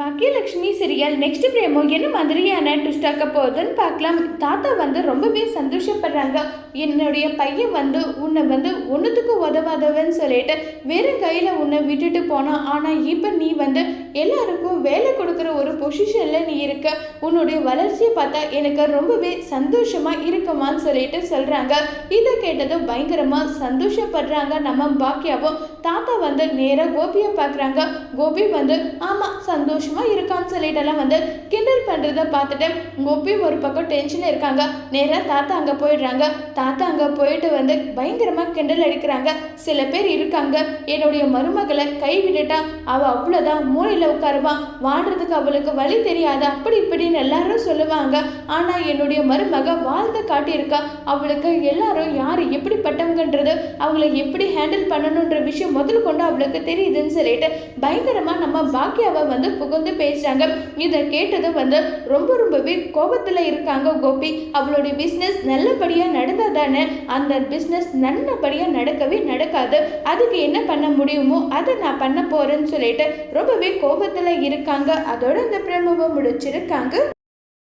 Baakiyalakshmi serial next பிரேமோ என்ன மாதிரியான twist ஆக்க போகுதுன்னு பார்க்கலாம். தாத்தா வந்து ரொம்பவே சந்தோஷப்படுறாங்க. என்னுடைய பையன் வந்து உன்னை வந்து ஒன்றுத்துக்கு உதவாதவன்னு சொல்லிட்டு வெறும் கையில் உன்னை விட்டுட்டு போனான் ஆனால் இப்போ நீ வந்து எல்லாருக்கும் வேலை கொடுக்குற ஒரு பொசிஷனில் நீ இருக்க. உன்னுடைய வளர்ச்சியை பார்த்தா எனக்கு ரொம்பவே சந்தோஷமாக இருக்குமான்னு சொல்லிட்டு சொல்கிறாங்க இதை கேட்டதும் பயங்கரமாக சந்தோஷப்படுறாங்க நம்ம பாக்கியாவும். தாத்தா வந்து நேராக கோபியை பார்க்குறாங்க. கோபி வந்து ஆமாம் சந்தோஷமா இருக்கான்னு சொல்லிட்டெல்லாம் வந்து கிண்டல் பண்ணுறத பார்த்துட்டு கோபி ஒரு பக்கம் டென்ஷனே இருக்காங்க. நேராக தாத்தா அங்கே போயிடுறாங்க. தாத்தா அங்கே போயிட்டு வந்து பயங்கரமாக கிண்டல் அடிக்கிறாங்க. சில பேர் இருக்காங்க. என்னுடைய மருமகளை கை விட்டுட்டா அவள் அவ்வளோதான் மூலையில் உட்காருவான் வாழ்றதுக்கு அவளுக்கு வழி தெரியாது. அப்படி இப்படின்னு எல்லாரும் சொல்லுவாங்க. ஆனால் என்னுடைய மருமக வாழ்ந்து காட்டியிருக்கா. அவளுக்கு எல்லாரும் யார் எப்படிப்பட்டவங்கன்றது அவங்கள எப்படி ஹேண்டில் பண்ணணுன்ற விஷயம் முதல் கொண்டு அவளுக்கு தெரியுதுன்னு சொல்லிட்டு பயங்கரமாக நம்ம பாக்கியாவை வந்து புகுந்து பேசுகிறாங்க இதை கேட்டதும் வந்து ரொம்ப ரொம்பவே கோபத்தில் இருக்காங்க கோபி. அவளுடைய பிஸ்னஸ் நல்லபடியாக நடந்தால் தானே அந்த பிஸ்னஸ் நல்லபடியாக நடக்கவே நடக்காது. அதுக்கு என்ன பண்ண முடியுமோ அதை நான் பண்ண போகிறேன்னு சொல்லிட்டு ரொம்பவே கோபத்தில் இருக்காங்க. அதோட இந்த பிரமுவை முடிச்சிருக்காங்க